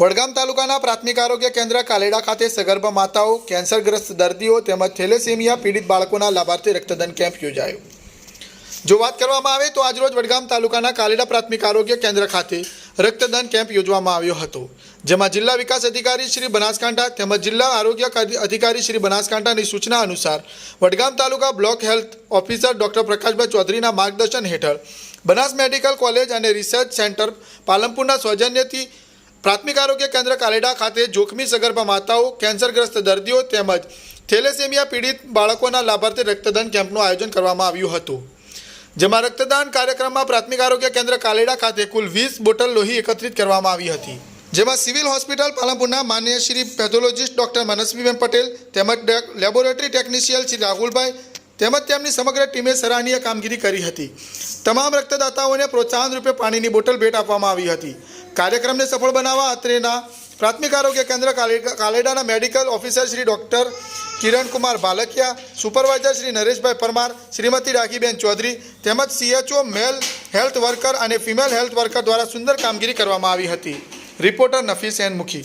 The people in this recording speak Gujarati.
વડગામ તાલુકાના પ્રાથમિક આરોગ્ય કેન્દ્ર કાલેડા ખાતે સગર્ભા માતાઓ, કેન્સરગ્રસ્ત દર્દીઓ તેમજ થેલેસેમિયા પીડિત બાળકોના લાભાર્થી રક્તદાન કેમ્પ યોજાયો. જો વાત કરવામાં આવે તો આજરોજ વડગામ તાલુકાના કાલેડા પ્રાથમિક આરોગ્ય કેન્દ્ર ખાતે રક્તદાન કેમ્પ યોજવામાં આવ્યો હતો, જેમાં જિલ્લા વિકાસ અધિકારી શ્રી બનાસકાંઠા તેમજ જિલ્લા આરોગ્ય અધિ- અધિકારી શ્રી બનાસકાંઠાની સૂચના અનુસાર વડગામ તાલુકા block health officer doctor Prakashbhai ચૌધરીના માર્ગદર્શન હેઠળ બનાસ મેડિકલ કોલેજ અને રિસર્ચ સેન્ટર પાલનપુરના સૌજન્યથી પ્રાથમિક આરોગ્ય કેન્દ્ર કાલેડા ખાતે જોખમી સગર્ભા માતાઓ, કેન્સરગ્રસ્ત દર્દીઓ તેમજ થેલેસેમિયા પીડિત બાળકોના લાભાર્થી રક્તદાન કેમ્પનું આયોજન કરવામાં આવ્યું હતું. જેમાં રક્તદાન કાર્યક્રમમાં પ્રાથમિક આરોગ્ય કેન્દ્ર કાલેડા ખાતે કુલ વીસ બોટલ લોહી એકત્રિત કરવામાં આવી હતી. જેમાં સિવિલ હોસ્પિટલ પાલનપુરના માન્ય શ્રી પેથોલોજીસ્ટ ડૉક્ટર મનસ્વીબેન પટેલ તેમજ લેબોરેટરી ટેકનિશિયન શ્રી રાહુલભાઈ તેમજ તેમની સમગ્ર ટીમે સરાહનીય કામગીરી કરી હતી. તમામ રક્તદાતાઓને પ્રોત્સાહન રૂપે પાણીની બોટલ ભેટ આપવામાં આવી હતી. કાર્યક્રમને સફળ બનાવવા અત્રેના પ્રાથમિક આરોગ્ય કેન્દ્ર કાલે- કાલેડાના medical officer Shri doctor Kirankumar Bhalkiya supervisor Shri Nareshbhai Parmar, Shrimati Rakhiben Chaudhary તેમજ સીએચઓ મેલ હેલ્થ વર્કર અને ફિમેલ હેલ્થ વર્કર દ્વારા સુંદર કામગીરી કરવામાં આવી હતી. રિપોર્ટર નફીસ એન મુખી.